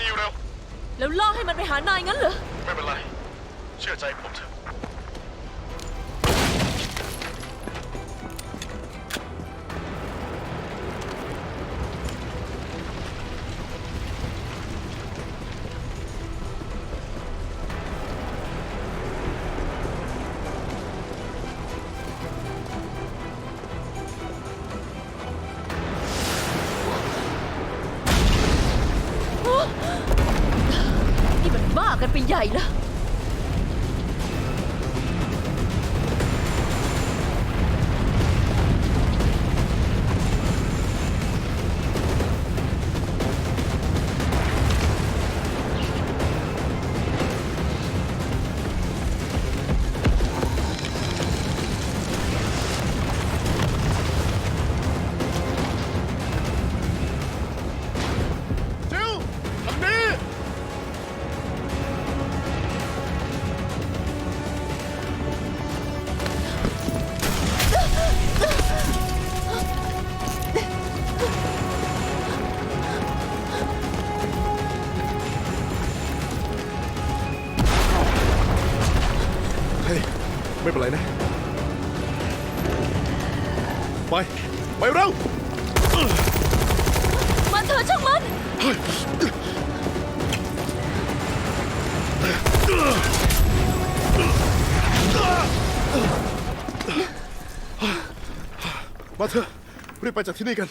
นีเร็ว แล้วล่อให้มันไปหานายงั้นเหรอ ไม่เป็นไร เชื่อใจผมเถอะ ใหญ่แล้ว บไปจากที่นี่กัน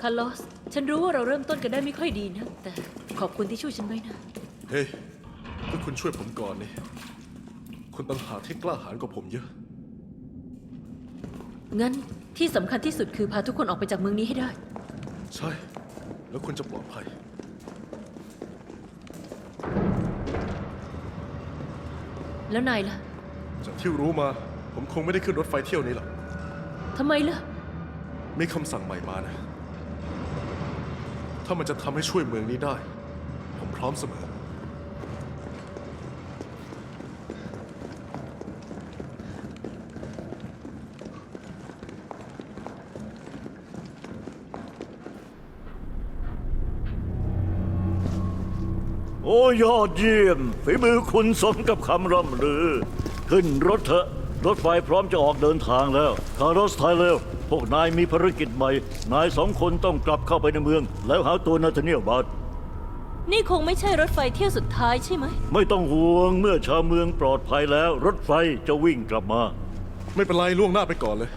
คาร์ลอส ฉันรู้ว่าเราเริ่มต้นกันได้ไม่ค่อยดีนะ แต่ขอบคุณที่ช่วยฉันไว้นะ เฮ้ยถ้าคุณช่วยผมก่อนนี่คุณต่างหากที่กล้าหาญกว่าผมเยอะ งั้น ที่สำคัญที่สุดคือพาทุกคนออกไปจากเมืองนี้ให้ได้ ใช่ แล้วคุณจะปลอดภัย แล้วนายล่ะจากที่รู้มา ผมคงไม่ได้ขึ้นรถไฟเที่ยวนี้หรอก ทำไมล่ะ มีคำสั่งใหม่มานะ ถ้ามันจะทำให้ช่วยเมืองนี้ได้ ผมพร้อมเสมอ ยอดเยี่ยมฝีมือคุณสมกับคำร่ำลือ ขึ้นรถเถอะรถไฟพร้อมจะออกเดินทางแล้ว คาร์ลอสไทเลวพวกนายมีภารกิจใหม่ นายสองคนต้องกลับเข้าไปในเมือง แล้วหาตัวนาธาเนียลบาร์ดนี่คงไม่ใช่รถไฟเที่ยวสุดท้ายใช่ไหม ไม่ต้องห่วงเมื่อชาวเมืองปลอดภัยแล้ว รถไฟจะวิ่งกลับมา ไม่เป็นไรล่วงหน้าไปก่อนเลย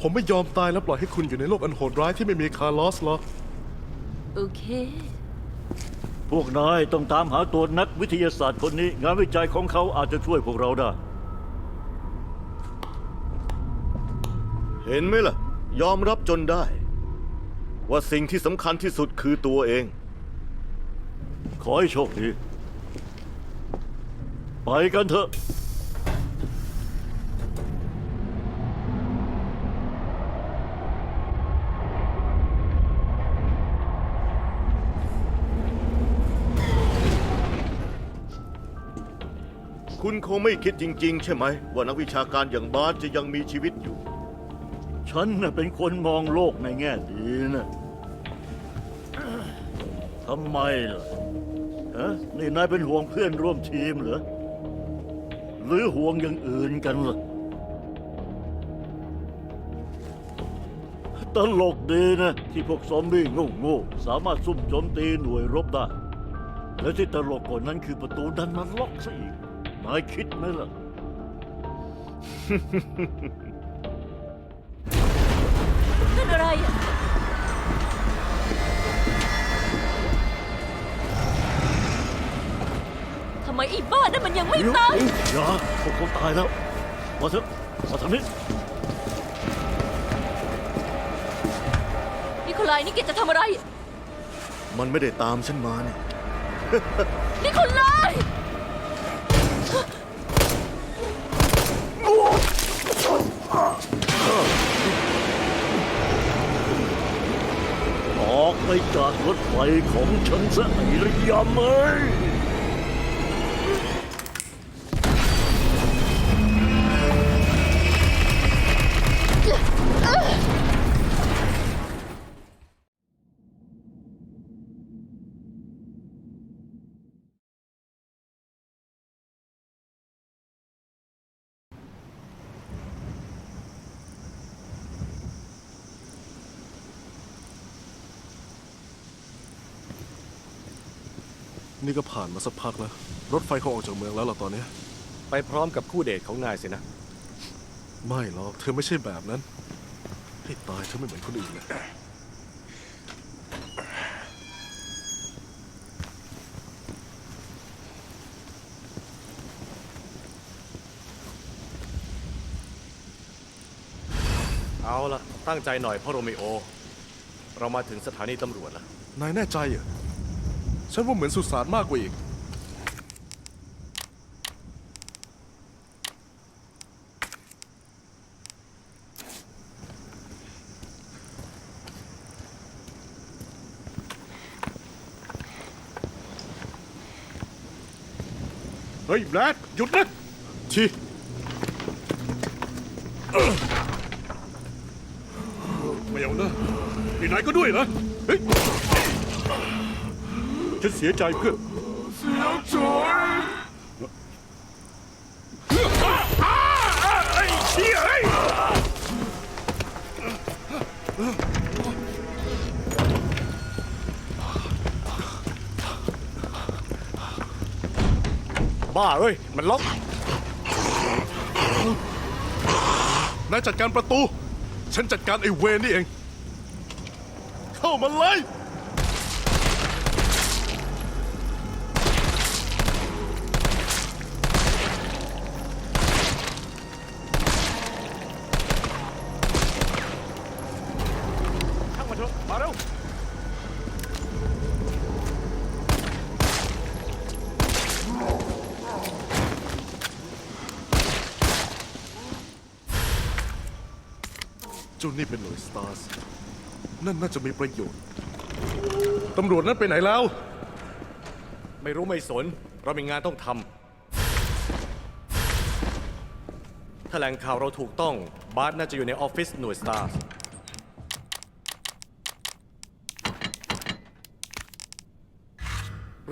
ผมไม่ยอมตายแล้วปล่อยให้คุณอยู่ในโลกอันโหดร้ายที่ไม่มีคาร์ลอสหรอก โอเค พวกนายต้องตามหาตัวนักวิทยาศาสตร์คนนี้ งานวิจัยของเขาอาจจะช่วยพวกเราได้ เห็นไหมล่ะ ยอมรับจนได้ ว่าสิ่งที่สำคัญที่สุดคือตัวเอง ขอให้โชคดี ไปกันเถอะ คุณคงไม่คิดจริง ๆ ใช่ไหม ว่านักวิชาการอย่างบาสจะยังมีชีวิตอยู่ ฉันน่ะเป็นคนมองโลกในแง่ดีนะทำไมล่ะฮะนี่นายเป็นห่วงเพื่อนร่วมทีมเหรอ หรือห่วงอย่างอื่นกันล่ะ ตลกดีนะ ที่พวกซอมบี้โง่ๆสามารถซุ่มโจมตีหน่วยรบได้ และที่ตลกกว่านั้นคือประตูดันมันล็อกซะอีก นายคิดไหมล่ะ นั่นอะไรอะทำไมไอ้บ้านั่นมันยังไม่ตาย อย่าพวกเขาตายแล้ว มาเถอะมาทางนี้ นิโคลายนี่แกจะทำอะไร มันไม่ได้ตามฉันมาเนี่ย นิโคลาย ไปจากรถไฟของฉันซะไอ้ระยำเอ้ย นี่ก็ผ่านมาสักพักแล้ว รถไฟเขาออกจากเมืองแล้วล่ะตอนเนี้ยไปพร้อมกับคู่เดทของนายสินะ ไม่หรอก เธอไม่ใช่แบบนั้น ให้ตายเธอไม่เหมือนคนอื่นเลย เอาละตั้งใจหน่อยพ่อโรมิโอ เรามาถึงสถานีตำรวจแล้วนายแน่ใจเหรอ ฉันว่าเหมือนสุสานมากกว่าอีก เฮ้ยแบรดหยุดนะที่ไม่เอานะนี่นายก็ด้วยเหรอเฮ้ย ฉันเสียใจเพื่อน เสียใจไอ้เชี่ยไอ้บ้าเอ้ย มันล็อกนายจัดการประตู ฉันจัดการไอ้เวรนี่เอง เข้ามาเลย นี่เป็นหน่วยสตาร์สนั่นน่าจะมีประโยชน์ ตำรวจนั้นไปไหนแล้ว ไม่รู้ไม่สน เรามีงานต้องทำถ้าแหล่งข่าวเราถูกต้อง บาร์สน่าจะอยู่ในออฟฟิศหน่วยสตาร์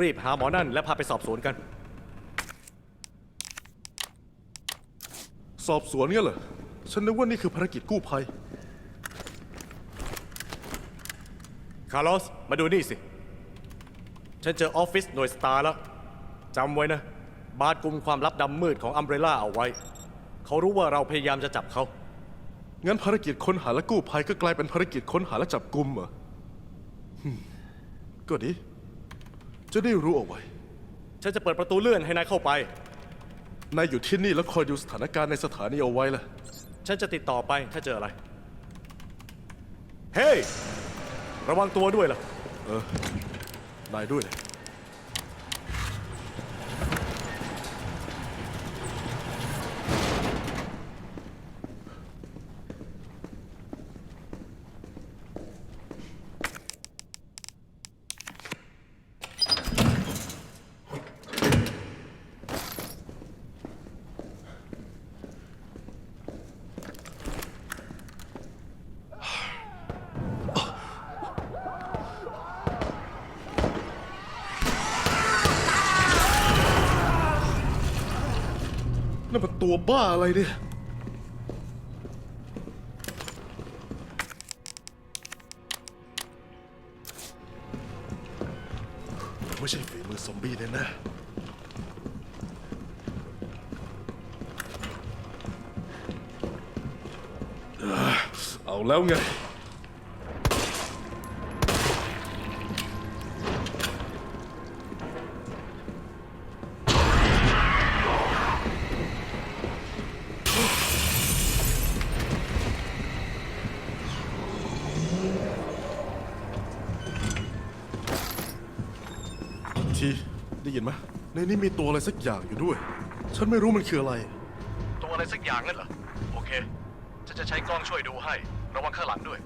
รีบหาหมอนั่นและพาไปสอบสวนกัน สอบสวนงั้นเหรอ ฉันนึกว่านี่คือภารกิจกู้ภัย คาร์ลอส มาดูนี่สิ ฉันเจอออฟฟิศหน่วยสตาร์แล้วจำไว้นะ บาร์สกุมความลับดำมืดของอัมเบรล่าเอาไว้ เขารู้ว่าเราพยายามจะจับเขา งั้นภารกิจค้นหาและกู้ภัยก็กลายเป็นภารกิจค้นหาและจับกุมเหรอฮึ่มก็ดี จะได้รู้เอาไว้ ฉันจะเปิดประตูเลื่อนให้นายเข้าไป นายอยู่ที่นี่แล้วคอยดูสถานการณ์ในสถานีเอาไว้ล่ะ ฉันจะติดต่อไปถ้าเจออะไร เฮ้ย ระวังตัวด้วยล่ะนายด้วยเล นั่นมันตัวบ้าอะไรเนี่ย ไม่ใช่ฝีมือซอมบี้แน่ๆเอ้อเอาแล้วไง ในนี้มีตัวอะไรสักอย่างอยู่ด้วย ฉันไม่รู้มันคืออะไร ตัวอะไรสักอย่างนั่นเหรอ โอเค ฉันจะใช้กล้องช่วยดูให้ ระวังข้างหลังด้วย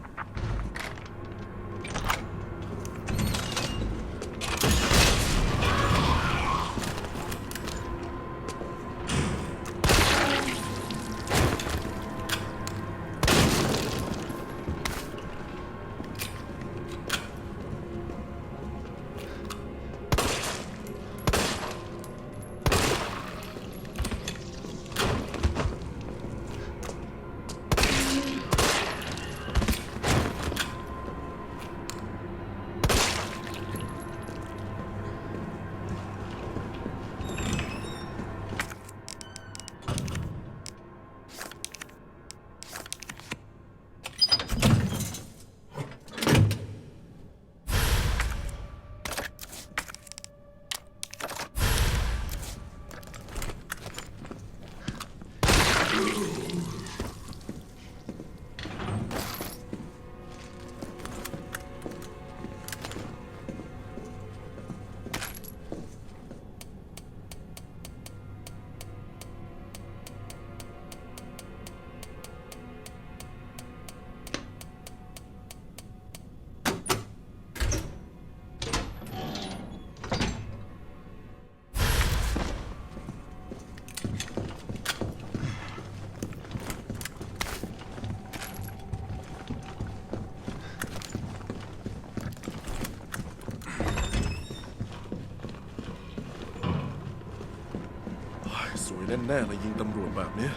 แน่ๆเลยยิงตำรวจแบบเนี้ย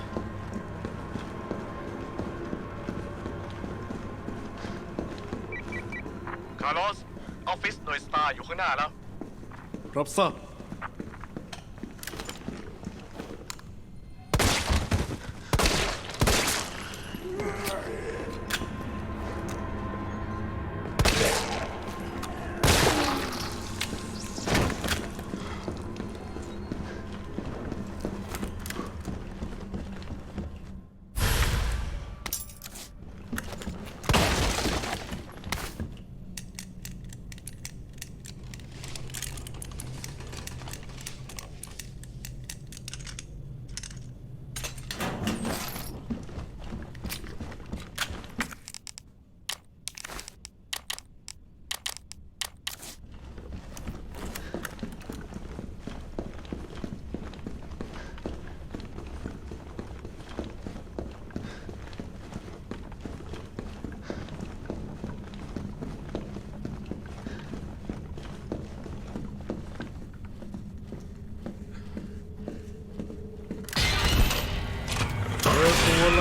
คาร์ลอส ออฟฟิศหน่วยสตาร์อยู่ข้างหน้าแล้ว รับทราบ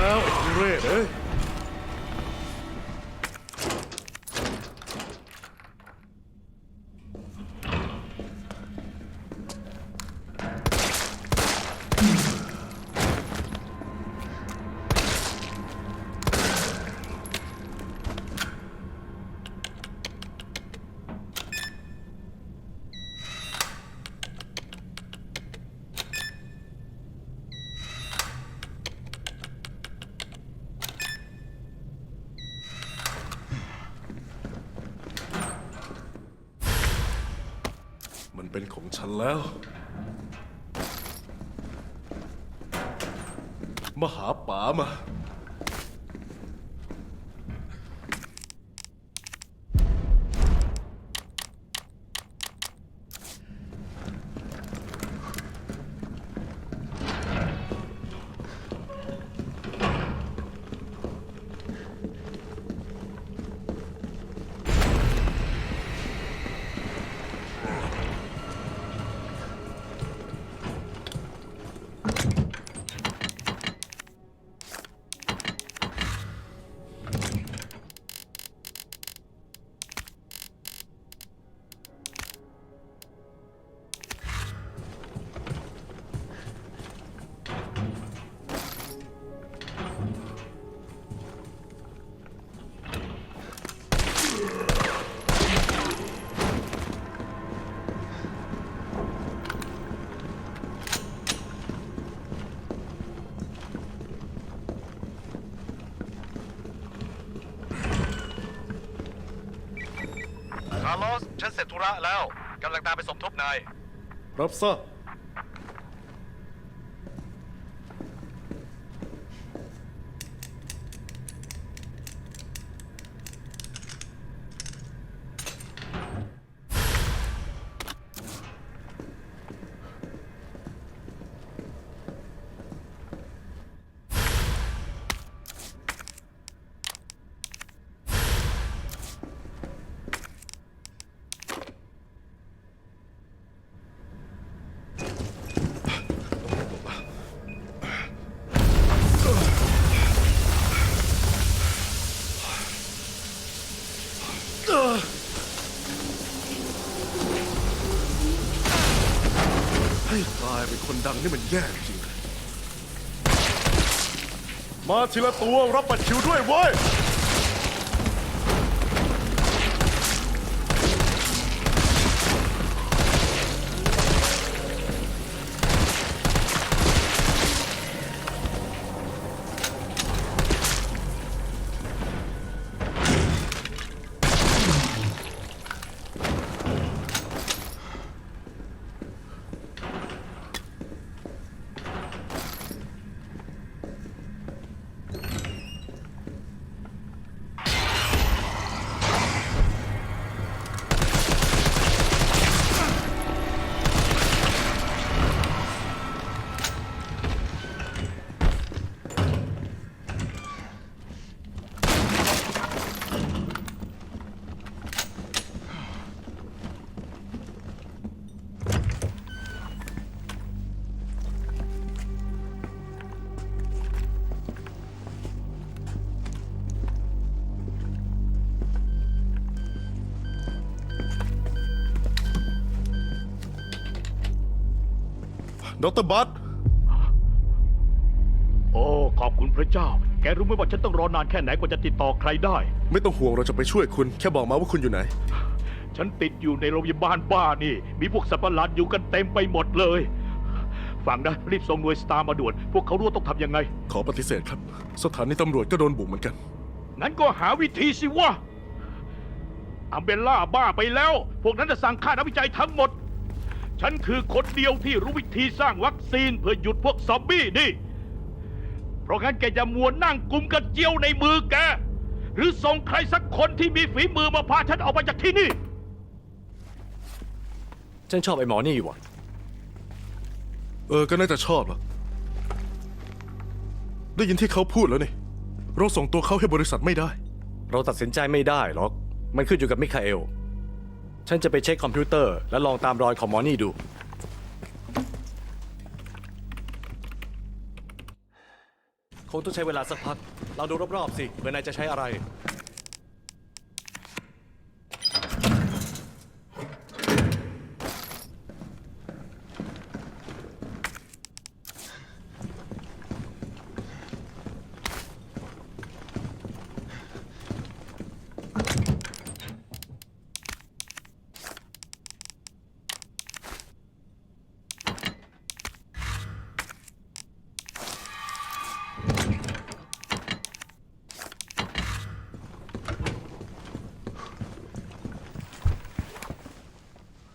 แล้วไอ้ทุเรศเอ้ย มันเป็นของฉันแล้ว มาหาป๋ามา ฉันเสร็จธุระแล้วกำลังตามไปสมทบนายรับทราบ ให้ตายเป็นคนดังนี่มันแย่จริง มาทีละตัวรับบัตรคิวด้วยเว้ย ดรบัตโอ้ ขอบคุณพระเจ้า แกรู้ไหมว่าฉันต้องรอนานแค่ไหนกว่าจะติดต่อใครได้ ไม่ต้องห่วงเราจะไปช่วยคุณ แค่บอกมาว่าคุณอยู่ไหน ฉันติดอยู่ในโรงพยาบาลบ้านี่ มีพวกสัตว์ประหลาดอยู่กันเต็มไปหมดเลย ฟังนะ รีบส่งหน่วยสตาร์มาด่วน พวกเขารู้ว่าต้องทำยังไง ขอปฏิเสธครับ สถานีตำรวจก็โดนบุกเหมือนกัน งั้นก็หาวิธีสิวะอัมเบลล่าบ้าไปแล้ว พวกนั้นจะสั่งฆ่านักวิจัยทั้งหมด ฉันคือคนเดียวที่รู้วิธีสร้างวัคซีนเพื่อหยุดพวกซอมบี้นี่ เพราะงั้นแกจะมัวนั่งกุมกระเจียวในมือแก หรือส่งใครสักคนที่มีฝีมือมาพาฉันออกไปจากที่นี่ ฉันชอบไอ้หมอนี่ว่ะ เออ ก็น่าจะชอบอะได้ยินที่เขาพูดแล้วนี่ เราส่งตัวเขาให้บริษัทไม่ได้ เราตัดสินใจไม่ได้หรอก มันขึ้นอยู่กับมิคาเอล ฉันจะไปเช็คคอมพิวเตอร์ และลองตามรอยของหมอนี่ดู คงต้องใช้เวลาสักพัก เราดูรอบๆสิเผื่อนายจะใช้อะไร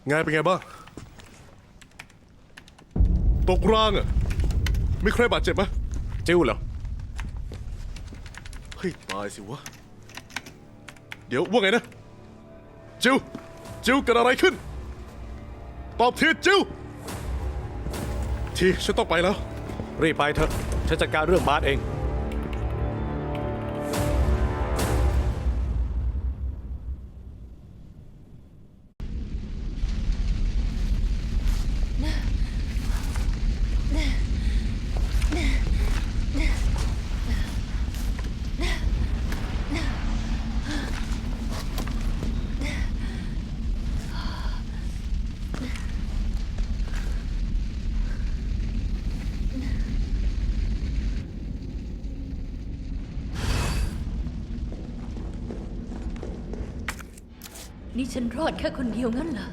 ไงเป็นไงบ้าง ตกรางอะไมีใครบาดเจ็บไหมจิ้วเหรอ เฮ้ย ตายสิวะ เดี๋ยวว่าไงนะ จิวจิวเกิดอะไรขึ้น ตอบทีจิวทีฉันต้องไปแล้ว รีบไปเถอะ ฉันจัดการเรื่องบาสเอง นี่ฉันรอดแค่คนเดียวงั้นเหรอ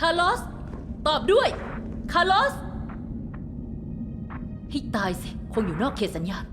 คาร์ลอส ตอบด้วย คาร์ลอส ให้ตายสิ คงอยู่นอกเขตสัญญาณ